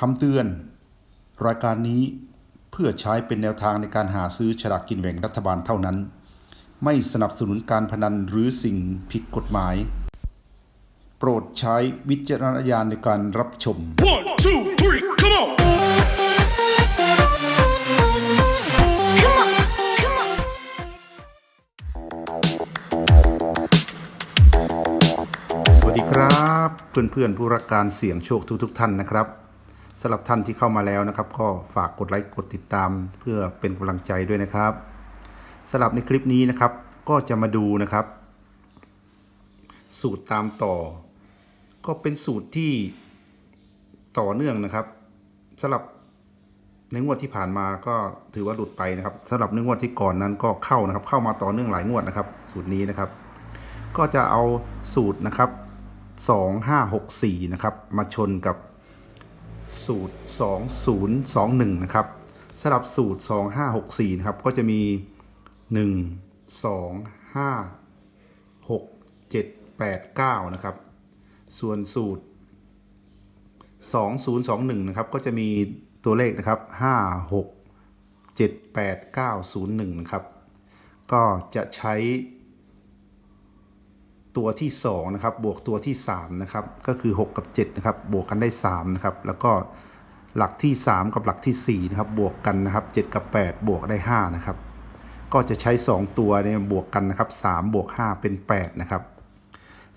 คำเตือน รายการนี้เพื่อใช้เป็นแนวทางในการหาซื้อฉลากกินแบ่งรัฐบาลเท่านั้น ไม่สนับสนุนการพนันหรือสิ่งผิดกฎหมาย โปรดใช้วิจารณญาณในการรับชม One, two, three, come on! Come on, come on. สวัสดีครับ เพื่อนๆผู้รักการเสี่ยงโชคทุกๆท่านนะครับ สำหรับท่านที่เข้ามาแล้วนะครับ ก็ฝากกดไลค์กดติดตาม เพื่อเป็นกำลังใจด้วยนะครับสำหรับในคลิปนี้นะครับ ก็จะมาดูนะครับ สูตรตามต่อ ก็เป็นสูตรที่ต่อเนื่องนะครับสำหรับในงวดที่ผ่านมาก็ถือว่าหลุดไปนะครับสำหรับในงวดที่ก่อนนั้นก็เข้านะครับ เข้ามาต่อเนื่องหลายงวดนะครับ สูตรนี้นะครับ ก็จะเอาสูตรนะครับ 2564 นะครับ มาชนกับ สูตร 2021 นะครับสำหรับสูตร 2564 นะครับ ก็จะมี 1 2 5 6 7 8 9 นะครับ ส่วนสูตร 2021 นะครับ ก็จะมีตัวเลขนะครับ 5 6 7 8 9 0 1 นะครับ ก็จะใช้ ตัวที่2นะครับบวกตัวที่3นะครับก็คือ 6 กับ7นะครับบวกกันได้3นะครับแล้วก็หลักที่ 3 กับหลักที่4นะครับบวกกันนะครับ7 กับ 8 บวกได้5นะครับก็จะใช้ 2 ตัวเนี่ยบวกกันนะครับ3บวก5เป็น8นะครับ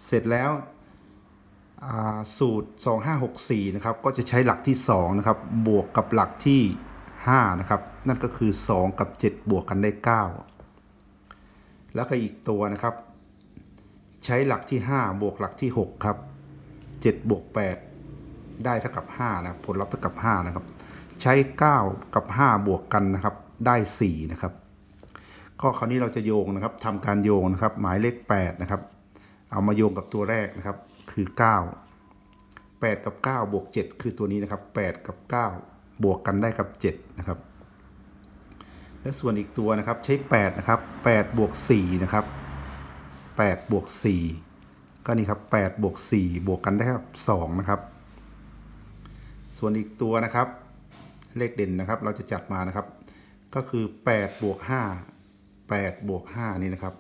เสร็จแล้วสูตร 2564นะครับก็จะใช้หลักที่2นะครับบวกกับหลักที่5นะครับนั่นก็คือ 2 กับ 7 บวกกันได้ 9 แล้วก็อีกตัวนะครับ ใช้หลักที่ 5 บวกหลักที่ 6 ครับ 7 บวก 8 ได้เท่ากับ 5 นะผลลัพธ์เท่ากับ 5 นะครับ ใช้ 9 กับ 5 บวกกันนะครับ ได้ 4 นะครับก็คราวนี้เราจะโยงนะครับทำการโยงนะครับ หมายเลข 8 นะครับ เอามาโยงกับตัวแรกนะครับ คือ 9 8 กับ 9 บวก 7 คือตัวนี้นะครับ 8 กับ 9 บวกกันได้กับ 7 นะครับ และส่วนอีกตัวนะครับใช้ 8 นะครับ 8 บวก 4 นะครับ 8บวก4ก็นี่ครับ8บวก4บวกกันได้ครับ2นะครับ ส่วนอีกตัวนะครับ เลขเด่นนะครับ เราจะจัดมานะครับ ก็คือ8บวก5 8บวก5นี่นะครับ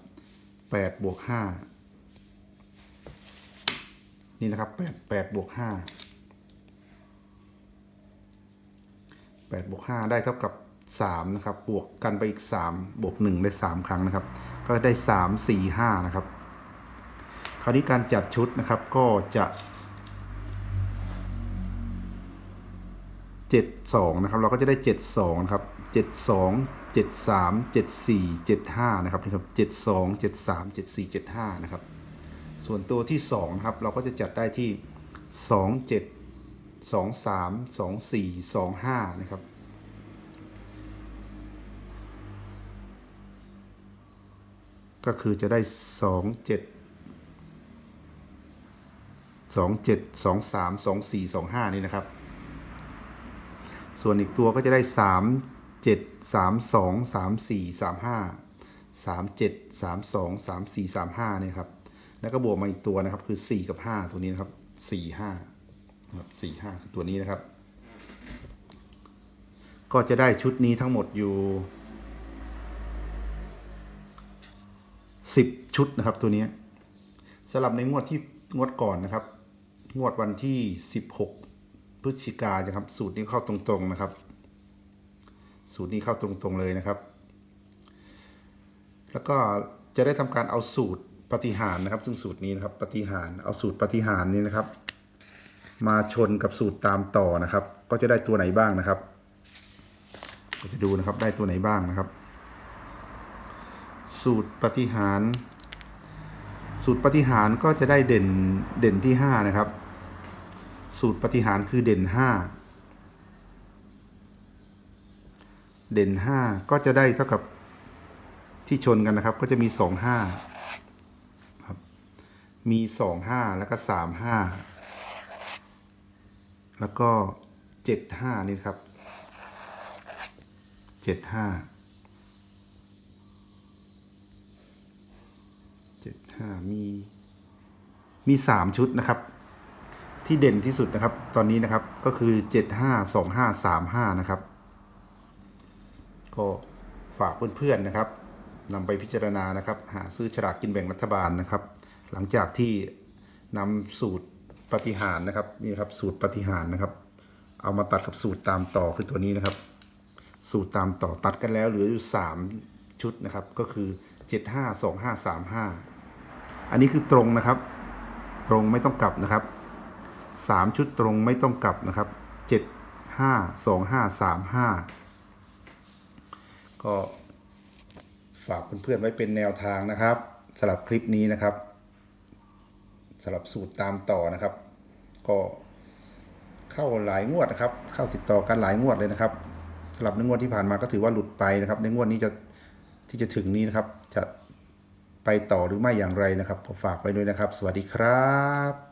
8บวก5นี่นะครับ8 8บวก5 8บวก5ได้เท่ากับ3นะครับ บวกกันไปอีก 3 บวก 1 ได้ 3 ครั้งนะครับ ก็ได้3 4 5นะครับ คราวนี้การจัดชุดนะครับก็จะ72นะครับ เราก็จะได้72นะครับ72 73 74 75นะครับนี่ครับ72 73 74 75นะครับ ส่วนตัวที่2นะครับ เราก็จะจัดได้ที่27 23 24 25นะครับ ก็คือจะได้สองเจ็ดสองเจ็ดสองสามสองสี่สองห้านี่นะครับ ส่วนอีกตัวก็จะได้สามเจ็ดสามสองสามสี่สามห้าสามเจ็ดสามสองสามสี่สามห้านี่ครับ แล้วก็บวกมาอีกตัวนะครับคือสี่กับห้าตัวนี้นะครับสี่ห้าครับสี่ห้าคือตัวนี้นะครับ ก็จะได้ชุดนี้ทั้งหมดอยู่ สิบชุดนะครับตัวนี้สำหรับในงวดที่งวดก่อนนะครับ งวดวันที่สิบหกพฤศจิกายนะครับ สูตรนี้เข้าตรงๆนะครับ สูตรนี้เข้าตรงๆเลยนะครับ แล้วก็จะได้ทำการเอาสูตรปฏิหารนะครับ ซึ่งสูตรนี้นะครับปฏิหารเอาสูตรปฏิหารนี้นะครับ มาชนกับสูตรตามต่อนะครับ ก็จะได้ตัวไหนบ้างนะครับเราจะดูนะครับได้ตัวไหนบ้างนะครับ สูตรปฏิหารสูตรปฏิหารก็จะได้เด่นเด่นที่ห้านะครับ สูตรปฏิหารคือเด่นห้าเด่นห้าก็จะได้เท่ากับที่ชนกันนะครับ ก็จะมีสองห้าครับมีสองห้าแล้วก็สามห้าแล้วก็เจ็ดห้านี่ครับเจ็ดห้า เจ็ดห้า มีมีสามชุดนะครับ ที่เด่นที่สุดนะครับ ตอนนี้นะครับก็คือ752535นะครับ ก็ฝากเพื่อนๆนะครับนำไปพิจารณานะครับ หาซื้อฉลากกินแบ่งรัฐบาลนะครับ หลังจากที่นำสูตรปฏิหารนะครับนี่ครับสูตรปฏิหารนะครับ เอามาตัดกับสูตรตามต่อคือตัวนี้นะครับ สูตรตามต่อตัดกันแล้วเหลืออยู่3ชุดนะครับ ก็คือ752535อั อันนี้คือตรงนะครับ ตรงไม่ต้องกลับนะครับ3ชุดตรงไม่ต้องกลับนะครับ752535ก็ฝากเพื่อนๆไว้เป็นแนวทางนะครับสำหรับคลิปนี้นะครับสำหรับสูตรตามต่อนะครับ ก็เข้าหลายงวดนะครับ เข้าติดต่อกันหลายงวดเลยนะครับสำหรับในงวดที่ผ่านมาก็ถือว่าหลุดไปนะครับ ในงวดนี้จะที่จะถึงนี้นะครับจะ ไปต่อหรือไม่อย่างไรนะครับก็ฝากไว้ด้วยนะครับ สวัสดีครับ